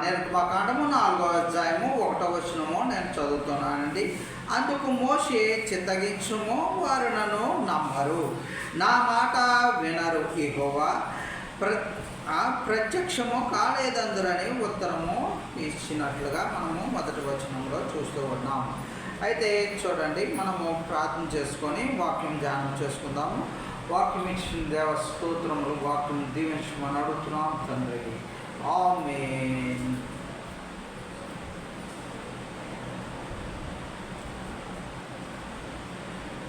నిర్గమకాండము నాలుగో అధ్యాయము ఒకటో వచ్చినము నేను చదువుతున్నానండి. అందుకు మోసే చిత్తగించుము వారు నన్ను నమ్మరు. నా మాట వినరు ఇహోవా ప్ర ఆ ప్రత్యక్షము కాలేదందురని ఉత్తరము ఇచ్చినట్లుగా మనము మొదటి వచనంలో చూస్తూ ఉన్నాము. అయితే చూడండి మనము ప్రార్థన చేసుకొని వాక్యం ధ్యానం చేసుకుందాము. వాక్యం ఇచ్చిన దేవ స్తోత్రములు వాక్యం దీవించమని అడుగుతున్నాం తండ్రి. ఆమె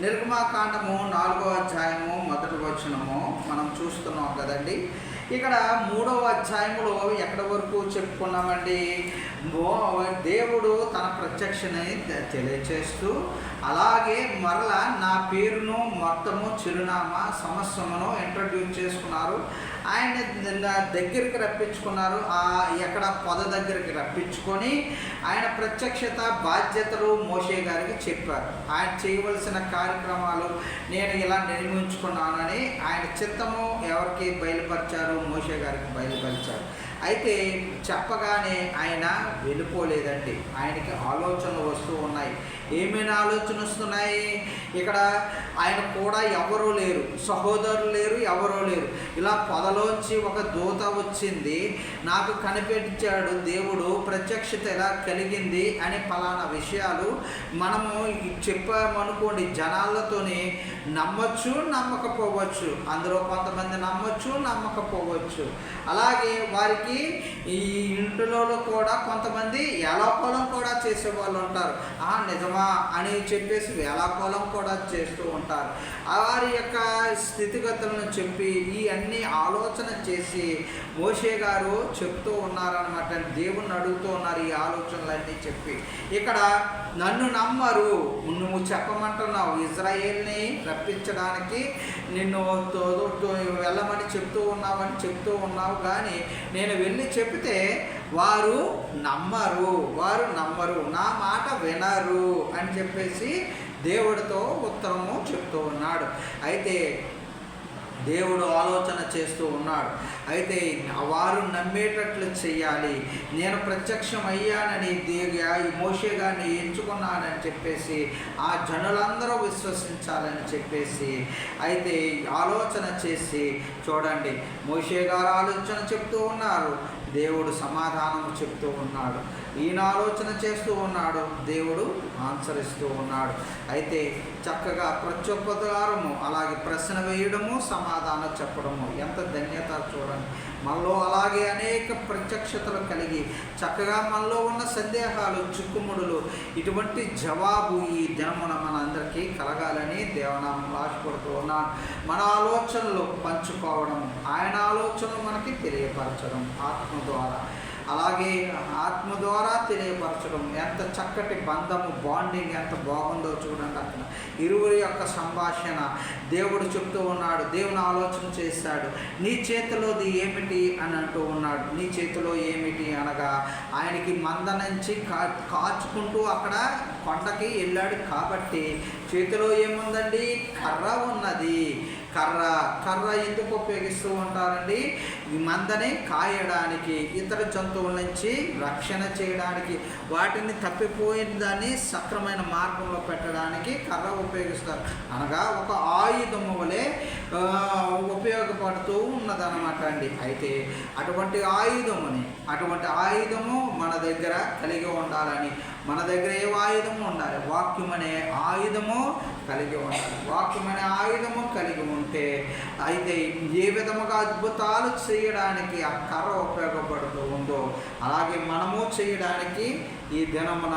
నిర్గమాకాండము నాలుగో అధ్యాయము మొదటి వచనము మనం చూస్తున్నాం కదండి. ఇక్కడ మూడవ అధ్యాయంలో ఎక్కడి వరకు చెప్పుకున్నామండి? మో- దేవుడు తన ప్రత్యక్షని తె- తెలియచేస్తూ అలాగే మరలా నా పేరును మొత్తము చిరునామా సమస్యమును ఇంట్రడ్యూస్ చేసుకున్నారు. ఆయన దగ్గరికి రప్పించుకున్నారు. ఆ ఎక్కడ పొద దగ్గరికి రప్పించుకొని ఆయన ప్రత్యక్షత బాధ్యతలు మోషే గారికి చెప్పారు. ఆయన చేయవలసిన కార్యక్రమాలు నేను ఇలా నిర్మించుకున్నానని ఆయన చిత్తము ఎవరికి బయలుపరిచారు మోషే గారికి బయలుపరిచారు. అయితే చెప్పగానే ఆయన వెళ్ళిపోలేదండి. ఆయనకి ఆలోచనలు వస్తూ ఉన్నాయి. ఏమైనా ఆలోచన వస్తున్నాయి? ఇక్కడ ఆయన కూడా ఎవరూ లేరు. సహోదరులు లేరు ఎవరూ లేరు. ఇలా పొదలోంచి ఒక దూత వచ్చింది. నాకు కనిపించాడు దేవుడు ప్రత్యక్షత ఎలా కలిగింది అని ఫలానా విషయాలు మనము చెప్పామనుకోండి జనాలతోని నమ్మచ్చు నమ్మకపోవచ్చు. అందులో కొంతమంది నమ్మచ్చు నమ్మకపోవచ్చు. అలాగే వారికి ఈ ఇంటిలో కూడా కొంతమంది వేలాకోలం కూడా చేసే వాళ్ళు ఉంటారు. ఆ నిజమా అని చెప్పేసి వేలాకోలం కూడా చేస్తూ ఉంటారు. వారి యొక్క స్థితిగతులను చెప్పి ఈ అన్ని ఆలోచన చేసి మోషే గారు చెప్తూ ఉన్నారనమాట దేవుణ్ణి అడుగుతూ ఉన్నారు ఈ ఆలోచనలన్నీ చెప్పి. ఇక్కడ నన్ను నమ్మరు నువ్వు చెప్పమంటున్నావు. ఇజ్రాయేల్ని రప్పించడానికి నిన్ను తో- వెళ్ళమని చెప్తూ ఉన్నావని చెప్తూ ఉన్నావు. కానీ నేను వెళ్ళి చెప్తే వారు నమ్మరు వారు నమ్మరు. నా మాట వినరు అని చెప్పేసి దేవుడితో ఉత్తరము చెప్తూ ఉన్నాడు. అయితే దేవుడు ఆలోచన చేస్తూ ఉన్నాడు. అయితే వారు నమ్మేటట్లు చేయాలి. నేను ప్రత్యక్షం అయ్యానని దేవి మోషే గారిని ఎంచుకున్నానని చెప్పేసి ఆ జనులందరూ విశ్వసించాలని చెప్పేసి అయితే ఆలోచన చేసి చూడండి. మోషే గారు ఆలోచన చెప్తూ ఉన్నారు. దేవుడు సమాధానం చెప్తూ ఉన్నాడు. ఈయన ఆలోచన చేస్తూ ఉన్నాడు దేవుడు ఆన్సరిస్తూ ఉన్నాడు. అయితే చక్కగా ప్రత్యుపకారము అలాగే ప్రశ్న వేయడము సమాధానం చెప్పడము ఎంత ధన్యత చూడండి. మనలో అలాగే అనేక ప్రత్యక్షతలు కలిగి చక్కగా మనలో ఉన్న సందేహాలు చిక్కుముడులు ఇటువంటి జవాబు ఈ దినమున మనందరికీ కలగాలని దేవనామం ఆశపడుతూ ఉన్నాను. మన ఆలోచనలు పంచుకోవడం ఆయన ఆలోచనలు మనకి తెలియపరచడం ఆత్మ ద్వారా. అలాగే ఆత్మ ద్వారా తెలియపరచడం ఎంత చక్కటి బంధము బాండింగ్ ఎంత బాగుందో చూడండి అక్కడ. ఇరువురి యొక్క సంభాషణ. దేవుడు చెప్తూ ఉన్నాడు దేవుని ఆలోచన చేశాడు. నీ చేతిలోది ఏమిటి అని అంటూ ఉన్నాడు. నీ చేతిలో ఏమిటి అనగా ఆయనకి మంద నుంచి కా కాచుకుంటూ అక్కడ కొండకి వెళ్ళాడు కాబట్టి చేతిలో ఏముందండి? కర్ర ఉన్నది. కర్ర కర్ర ఎందుకు ఉపయోగిస్తూ ఉంటారండి. ఈ మందని కాయడానికి ఇతర జంతువుల నుంచి రక్షణ చేయడానికి వాటిని తప్పిపోయిన దాన్ని సక్రమైన మార్గంలో పెట్టడానికి కర్ర ఉపయోగిస్తారు. అనగా ఒక ఆయుధము వలె ఉపయోగపడుతూ ఉన్నదన్నమాట అండి. అయితే అటువంటి ఆయుధముని అటువంటి ఆయుధము మన దగ్గర కలిగి ఉండాలని మన దగ్గర ఏ ఆయుధము ఉండాలి? వాక్యం అనే ఆయుధము కలిగి ఉండాలి వాక్యమనే ఆయుధము కలిగి ఉంటే అయితే ఏ విధముగా అద్భుతాలు చేయడానికి ఆ కర్ర ఉపయోగపడుతూ ఉందో అలాగే మనము చేయడానికి ఈ దినమున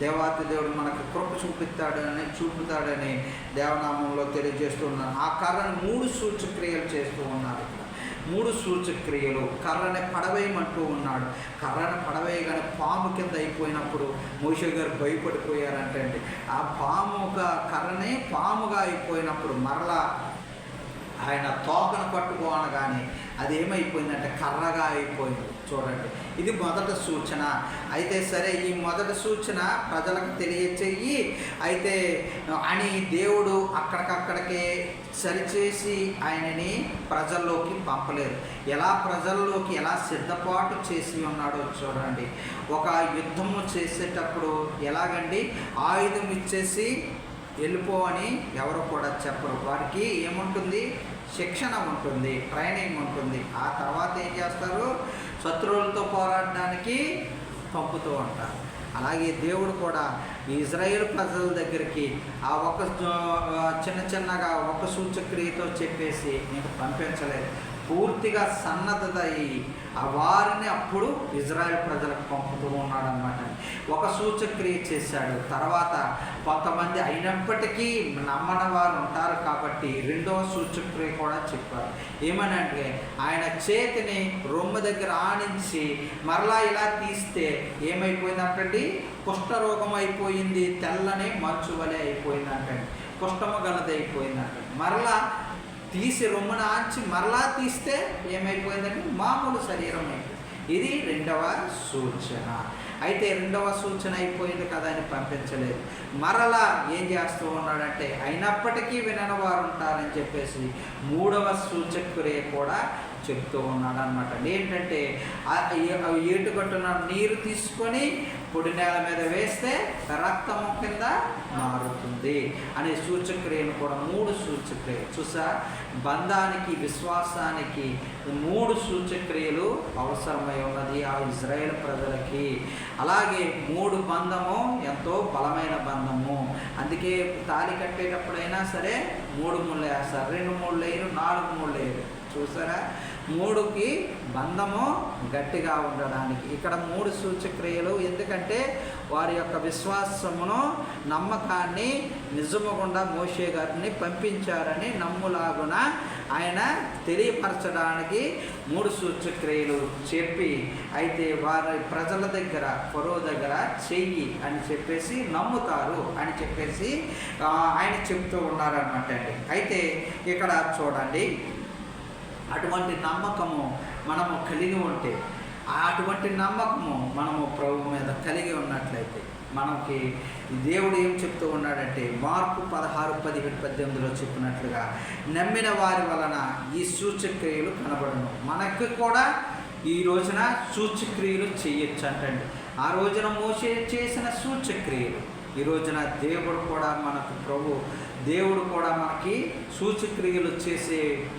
దేవాతి దేవుడు మనకు కృప చూపిస్తాడని చూపుతాడని దేవనామంలో తెలియజేస్తున్నాను ఆ కర్రను మూడు సూచక్రియలు చేస్తూ ఉన్నారు ఇక్కడ. మూడు సూచక్రియలు. కర్రని పడవేయమంటూ ఉన్నాడు. కర్రని పడవేయగానే పాము కింద అయిపోయినప్పుడు మోషే గారు భయపడిపోయారంటండి ఆ పాముగా కర్రని పాముగా అయిపోయినప్పుడు మరలా ఆయన తోకను పట్టుకో అనగానే అది ఏమైపోయిందంటే కర్రగా అయిపోయింది. చూడండి. ఇది మొదటి సూచన. అయితే సరే ఈ మొదటి సూచన ప్రజలకు తెలియచేయి. అయితే అని దేవుడు అక్కడికక్కడికే సరిచేసి ఆయనని ప్రజల్లోకి పంపలేదు. ఎలా ప్రజల్లోకి ఎలా సిద్ధపాటు చేసి ఉన్నాడో చూడండి. ఒక యుద్ధము చేసేటప్పుడు ఎలాగండి? ఆయుధం ఇచ్చేసి వెళ్ళిపో అని ఎవరు కూడా చెప్పరు. వారికి ఏముంటుంది? శిక్షణ ఉంటుంది ట్రైనింగ్ ఉంటుంది. ఆ తర్వాత ఏం చేస్తారు? శత్రువులతో పోరాడడానికి పంపుతూ ఉంటారు. అలాగే దేవుడు కూడా ఇజ్రాయేల్ ప్రజల దగ్గరికి ఆ ఒక చిన్న చిన్నగా ఒక సూచక్రియతో చెప్పేసి నీకు పంపించలేదు. పూర్తిగా సన్నద్ధత అయ్యి ఆ వారిని అప్పుడు ఇజ్రాయెల్ ప్రజలకు పంపుతూ ఉన్నాడు అనమాట ఒక సూచక్రియ చేశాడు. తర్వాత కొంతమంది అయినప్పటికీ నమ్మని వారు ఉంటారు కాబట్టి రెండవ సూచక్రియ కూడా చెప్పారు. ఏమనంటే ఆయన చేతిని రొమ్ము దగ్గర ఆనించి మరలా ఇలా తీస్తే ఏమైపోయింది అంటండి కుష్ఠరోగం అయిపోయింది తెల్లని మంచు వలె అయిపోయింది అంటండి కుష్ఠము గలది మరలా తీసి రొమ్మున ఆంచి మరలా తీస్తే ఏమైపోయిందంటే మామూలు శరీరం అయిపోయింది. ఇది రెండవ సూచన. అయితే రెండవ సూచన అయిపోయింది కదా అని పంపించలేదు. మరలా ఏం చేస్తూ ఉన్నాడంటే అయినప్పటికీ వినని వారు ఉంటారని చెప్పేసి మూడవ సూచకురే కూడా చెప్తూ ఉన్నాడు అనమాట ఏంటంటే ఆ ఏటుగట్టున నీరు తీసుకొని పొడి నేల మీద వేస్తే రక్తము కింద మారుతుంది. అనే సూచక్రియను కూడా మూడు సూచక్రియ చూసా? బంధానికి విశ్వాసానికి మూడు సూచక్రియలు అవసరమై ఉన్నది ఆ ఇజ్రాయేల్ ప్రజలకి. అలాగే మూడు బంధము ఎంతో బలమైన బంధము. అందుకే తాళి కట్టేటప్పుడైనా సరే మూడు ముళ్ళు వేస్తారు రెండు మూడు లేరు నాలుగు మూడు లేరు. చూసారా? మూడుకి బంధము గట్టిగా ఉండడానికి. ఇక్కడ మూడు సూచక్రియలు ఎందుకంటే వారి యొక్క విశ్వాసమును నమ్మకాన్ని నిజముగుండా మోషే గారిని పంపించారని నమ్ములాగున ఆయన తెలియపరచడానికి మూడు సూచక్రియలు చెప్పి అయితే వారి ప్రజల దగ్గర పొరవ దగ్గర చెయ్యి అని చెప్పేసి నమ్ముతారు అని చెప్పేసి ఆయన చెప్తూ ఉన్నారనమాట అండి. అయితే ఇక్కడ చూడండి. అటువంటి నమ్మకము మనము కలిగి ఉంటే అటువంటి నమ్మకము మనము ప్రభు మీద కలిగి ఉన్నట్లయితే మనకి దేవుడు ఏం చెప్తూ ఉన్నాడంటే మార్పు పదహారు పదిహేడు పద్దెనిమిదిలో చెప్పినట్లుగా నమ్మిన వారి వలన ఈ సూచక్రియలు కనబడను. మనకు కూడా ఈ రోజున సూచక్రియలు చేయొచ్చు అంటండి ఆ రోజున మోసే చేసిన సూచక్రియలు. ఈ రోజున దేవుడు కూడా మనకు ప్రభు దేవుడు కూడా మనకి సూచక్రియలు చేసే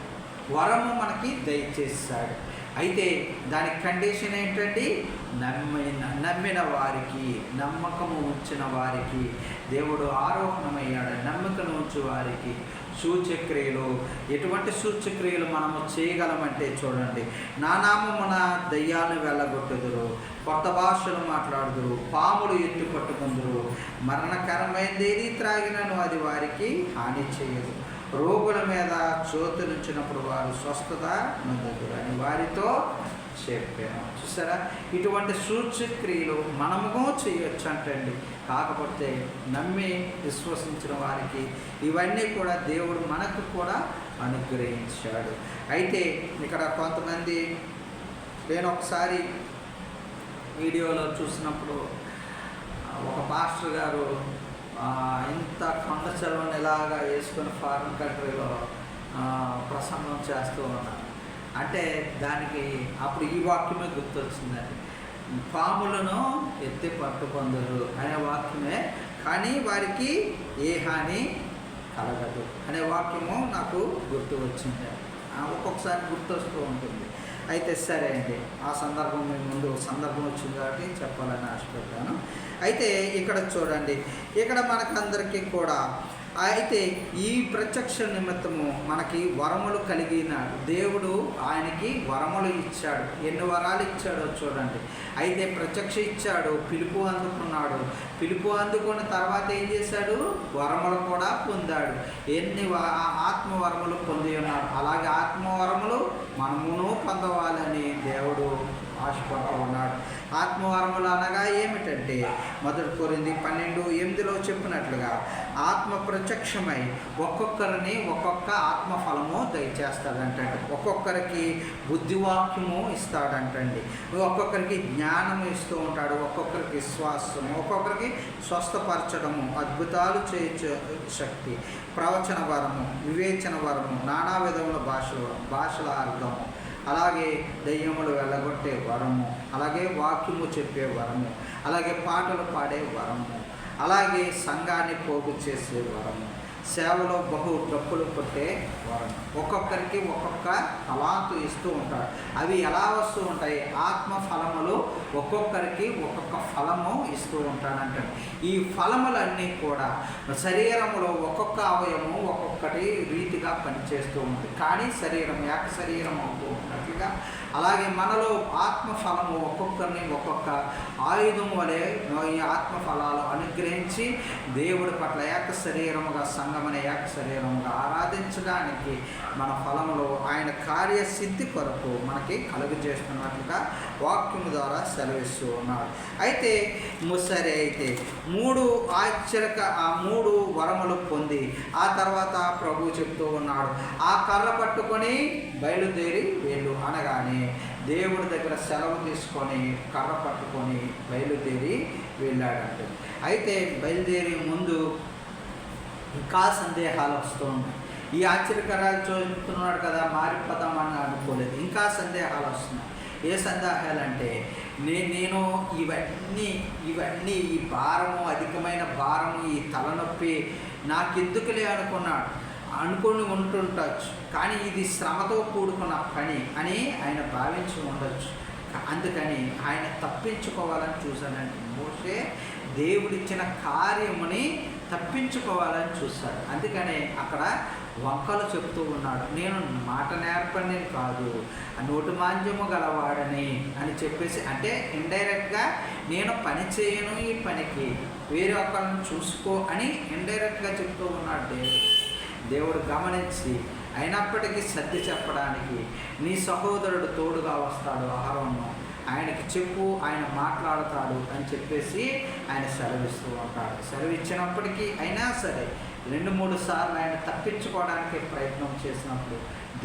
వరము మనకి దయచేస్తాడు అయితే దాని కండిషన్ ఏంటంటే నమ్మిన నమ్మిన వారికి నమ్మకము ఉంచిన వారికి దేవుడు ఆరోహణమయ్యాడు నమ్మకం ఉంచు వారికి సూచక్రియలు. ఎటువంటి సూచక్రియలు మనము చేయగలమంటే చూడండి. నా నామమున దయ్యాలు వెళ్ళగొట్టుదురు కొత్త భాషలు మాట్లాడుదురు పాములు ఎత్తు పట్టుకుందరు. మరణకరమైనది ఏది త్రాగినను అది వారికి హాని చేయదు. రోగుల మీద చోతునిచ్చినప్పుడు వారు స్వస్థత నొందుదురు అని వారితో చెప్పాను. చూసారా? ఇటువంటి సూచక్రియలు మనము చేయొచ్చు అంటండి కాకపోతే నమ్మి విశ్వసించిన వారికి ఇవన్నీ కూడా దేవుడు మనకు కూడా అనుగ్రహించాడు. అయితే ఇక్కడ కొంతమంది నేను ఒకసారి వీడియోలో చూసినప్పుడు ఒక పాస్టర్ గారు ఇంత కొండ చెలవని ఇలాగా వేసుకొని ఫారిన్ కంట్రీలో ప్రసంగం చేస్తూ ఉన్నారు అంటే దానికి అప్పుడు ఈ వాక్యమే గుర్తొచ్చిందండి. పాములను ఎత్తి పట్టుకొందరు అనే వాక్యమే కానీ వారికి ఏ హాని కలగదు అనే వాక్యము నాకు గుర్తు వచ్చింది ఒక్కొక్కసారి గుర్తొస్తూ ఉంటుంది. అయితే సరే అండి ఆ సందర్భం మీ ముందు సందర్భం వచ్చింది కాబట్టి చెప్పాలని ఆశపడ్డాను. అయితే ఇక్కడ చూడండి. ఇక్కడ మనకందరికీ కూడా అయితే ఈ ప్రత్యక్ష నిమిత్తము మనకి వరములు కలిగినాడు దేవుడు ఆయనకి వరములు ఇచ్చాడు. ఎన్ని వరాలు ఇచ్చాడో చూడండి. అయితే ప్రత్యక్ష ఇచ్చాడు పిలుపు అందుకున్నాడు. పిలుపు అందుకున్న తర్వాత ఏం చేశాడు? వరములు కూడా పొందాడు. ఎన్ని వ- ఆ ఆత్మ వరములు పొంది ఉన్నాడు? అలాగే ఆత్మ వరములు మనమును పొందవాలని దేవుడు ఆశపడుతూ ఉన్నాడు ఆత్మవరములు అనగా ఏమిటంటే మొదటి కోరింది పన్నెండు ఎనిమిదిలో చెప్పినట్లుగా ఆత్మ ప్రత్యక్షమై ఒక్కొక్కరిని ఒక్కొక్క ఆత్మ ఫలము దయచేస్తాడంటండి. ఒక్కొక్కరికి బుద్ధివాక్యము ఇస్తాడంటండి. ఒక్కొక్కరికి జ్ఞానము ఇస్తూ ఉంటాడు ఒక్కొక్కరికి విశ్వాసము ఒక్కొక్కరికి స్వస్థపరచడము అద్భుతాలు చేయొచ్చు శక్తి ప్రవచన వరము వివేచన వరము నానా విధముల భాషలు భాషల అర్థము. అలాగే దయ్యములు వెళ్ళగొట్టే వరము అలాగే వాక్యము చెప్పే వరము అలాగే పాటలు పాడే వరము అలాగే సంఘాన్ని పోగు చేసే వరము సేవలో బహు డప్పులు కొట్టే వరం ఒక్కొక్కరికి ఒక్కొక్క అలాంతు ఇస్తూ ఉంటాడు అవి ఎలా వస్తూ ఉంటాయి? ఆత్మ ఫలములు ఒక్కొక్కరికి ఒక్కొక్క ఫలము ఇస్తూ ఉంటానంటాడు ఈ ఫలములన్నీ కూడా శరీరంలో ఒక్కొక్క అవయము ఒక్కొక్కటి రీతిగా పనిచేస్తూ ఉంటుంది. కానీ శరీరం ఏక శరీరం అవుతూ ఉన్నట్లుగా అలాగే మనలో ఆత్మ ఫలము ఒక్కొక్కరిని ఒక్కొక్క ఆయుధం వలె ఈ ఆత్మ ఫలాలు అనుగ్రహించి దేవుడి పట్ల ఏక శరీరముగా సంగమనే ఏక శరీరముగా ఆరాధించడానికి మన ఫలములో ఆయన కార్యసిద్ధి కొరకు మనకి కలుగు చేస్తున్నట్లుగా వాక్యము ద్వారా సెలవిస్తూ ఉన్నాడు అయితే ముసరే అయితే మూడు ఆశ్చర్యక ఆ మూడు వరములు పొంది ఆ తర్వాత ప్రభు చెప్తూ ఉన్నాడు ఆ కర్ర పట్టుకొని బయలుదేరి వెళ్ళు. అనగానే దేవుడి దగ్గర సెలవు తీసుకొని కర్ర పట్టుకొని బయలుదేరి వెళ్ళాడంట. అయితే బయలుదేరి ముందు ఇంకా సందేహాలు వస్తూ ఉన్నాయి. ఈ ఆశ్చర్యకరాలు చూపుతున్నాడు కదా మారిపోదామని అనుకోలేదు. ఇంకా సందేహాలు వస్తున్నాయి. ఏ సందేహాలు అంటే నే నేను ఇవన్నీ ఇవన్నీ ఈ భారము అధికమైన భారము ఈ తలనొప్పి నాకెందుకులే అనుకున్నాడు. అనుకుని ఉంటుండొచ్చు. కానీ ఇది శ్రమతో కూడుకున్న పని అని ఆయన భావించి ఉండొచ్చు. అందుకని ఆయన తప్పించుకోవాలని చూశాడంటే మోసే దేవుడిచ్చిన కార్యముని తప్పించుకోవాలని చూస్తాడు అందుకనే అక్కడ వంకలు చెప్తూ ఉన్నాడు. నేను మాట నేర్పని కాదు నోటు మాంద్యము గలవాడని అని చెప్పేసి అంటే ఇండైరెక్ట్గా నేను పని చేయను ఈ పనికి వేరే ఒకరిని చూసుకో అని ఇండైరెక్ట్గా చెప్తూ ఉన్నాడు దేవుడు. దేవుడు గమనించి అయినప్పటికీ సర్ది చెప్పడానికి నీ సహోదరుడు తోడుగా వస్తాడు ఆహారంలో ఆయనకి చెప్పు ఆయన మాట్లాడతాడు అని చెప్పేసి ఆయన సెలవిస్తూ ఉంటాడు. సెలవు ఇచ్చినప్పటికీ అయినా సరే రెండు మూడు సార్లు ఆయన తప్పించుకోవడానికి ప్రయత్నం చేసినప్పుడు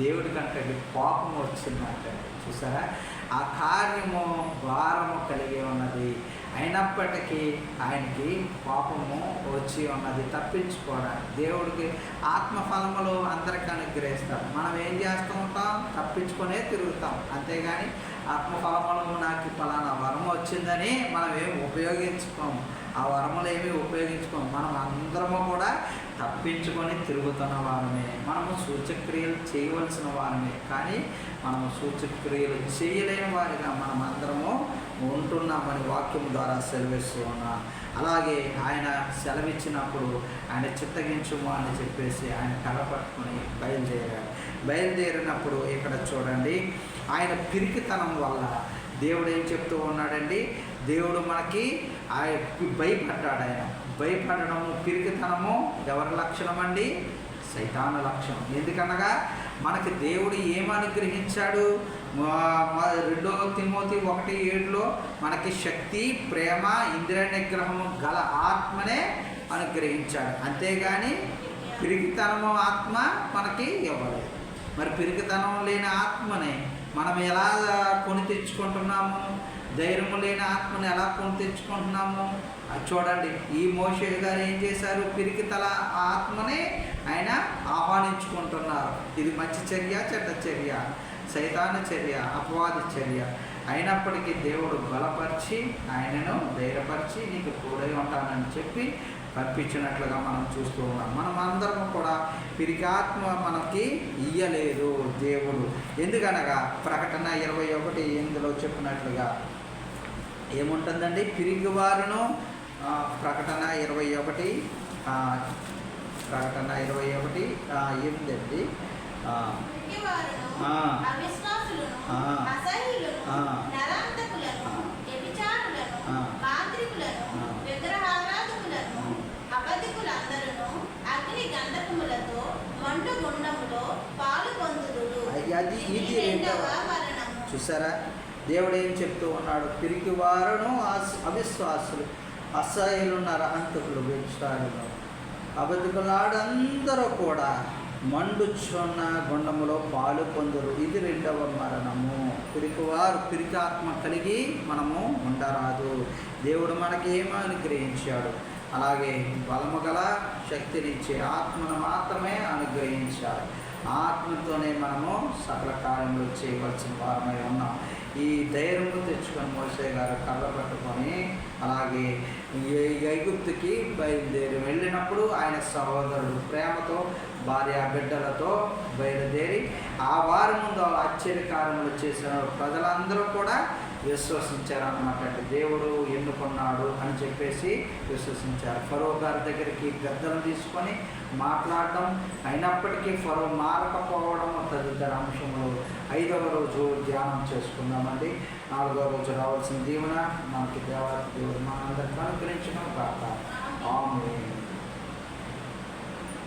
దేవుడి కంటే కోపం వచ్చిందంటే చూసారా? ఆ కార్యము భారము కలిగి ఉన్నది. అయినప్పటికీ ఆయనకి పాపము వచ్చి ఉన్నది తప్పించుకోవడానికి. దేవుడికి ఆత్మఫలములు అందరికీ అనుగ్రహిస్తాడు. మనం ఏం చేస్తూ ఉంటాం? తప్పించుకునే తిరుగుతాం. అంతేగాని ఆత్మఫలములు నాకు ఫలానా వరం వచ్చిందని మనం ఏమి ఉపయోగించుకోము. ఆ వరములు ఏమి ఉపయోగించుకోము. మనం అందరము కూడా తప్పించుకొని తిరుగుతున్న వారమే. మనము సూచక్రియలు చేయవలసిన వారమే. కానీ మనము సూచక్రియలు చేయలేని వారిగా మనం అందరము ఉంటున్నామని వాక్యం ద్వారా సెలవిస్తూ ఉన్నాం అలాగే ఆయన సెలవిచ్చినప్పుడు ఆయన చిత్తగించుము అని చెప్పేసి ఆయన కర్ర పట్టుకొని బయలుదేరాడు. బయలుదేరినప్పుడు ఇక్కడ చూడండి ఆయన పిరికితనం వల్ల దేవుడు ఏం చెప్తూ ఉన్నాడండి? దేవుడు మనకి ఆయన భయపడ్డాడు ఆయన. భయపడడము పిరికితనము ఎవరి లక్షణం అండి? సైతాన లక్షణం. ఎందుకనగా మనకి దేవుడు ఏం అనుగ్రహించాడు? రెండో తిమోతి ఒకటి ఏడులో మనకి శక్తి ప్రేమ ఇంద్రియ నిగ్రహము గల ఆత్మనే అనుగ్రహించాడు. అంతేగాని పిరికితనము ఆత్మ మనకి ఇవ్వలేదు. మరి పిరికితనం లేని ఆత్మని మనం ఎలా కొని తెచ్చుకుంటున్నాము? ధైర్యము లేని ఆత్మను ఎలా కొని తెచ్చుకుంటున్నాము? అది చూడండి. ఈ మోషే గారు ఏం చేశారు? పిరికితల ఆత్మనే ఆయన ఆహ్వానించుకుంటున్నారు. ఇది మంచి చర్య చెడ్డ చర్య? సైతాన చర్య అపవాది చర్య? అయినప్పటికీ దేవుడు బలపరిచి ఆయనను ధైర్యపరిచి నీకు తోడై ఉంటానని చెప్పి పంపించినట్లుగా మనం చూస్తూ ఉన్నాం. మనం అందరం కూడా పిరికాత్మ మనకి ఇయ్యలేదు దేవుడు. ఎందుకనగా ప్రకటన ఇరవై ఒకటి ఎనిమిదిలో చెప్పినట్లుగా ఏముంటుందండి? పిరిగివారును ప్రకటన ఇరవై ఒకటి ప్రకటన ఇరవై ఒకటి పొందుదురు అది ఇది చూసారా? దేవుడు ఏం చెప్తూ ఉన్నాడు? పిరికి వారును అవిశ్వాసులు అసహ్యులున్నారు హంతకులు వ్యభిచారులు అబద్ధకులాడందరూ కూడా మండుచున్న గుండములో పాలు పొందరు. ఇది రెండవ మరణము. పిరికివారు పిరికి ఆత్మ కలిగి మనము ఉండరాదు. దేవుడు మనకి ఏమో అనుగ్రహించాడు? అలాగే బలము గల శక్తినిచ్చే ఆత్మను మాత్రమే అనుగ్రహించాడు ఆత్మతోనే మనము సకల కార్యములు చేయవలసిన వారమై ఉన్నాం. ఈ ధైర్యము తెచ్చుకొని మోసే గారు కళ్ళ పట్టుకొని అలాగే ఐగుప్తుకి బయలుదేరి వెళ్ళినప్పుడు ఆయన సహోదరుడు ప్రేమతో భార్య బిడ్డలతో బయలుదేరి ఆ వారి ముందు ఆశ్చర్యకారములు చేసిన ప్రజలందరూ కూడా విశ్వసించారన్నమాట అంటే దేవుడు ఎన్నుకున్నాడు అని చెప్పేసి విశ్వసించారు. ఫరో గారి దగ్గరికి గద్దలు తీసుకొని మాట్లాడడం అయినప్పటికీ ఫరో మారకపోవడం తదితర అంశంలో ఐదవ రోజు ధ్యానం చేసుకుందామండి. నాలుగవ రోజు రావాల్సిన దీవెన మనకి దేవత దేవుడు మనందరికీ అనుగ్రహించడం కాక ఆమె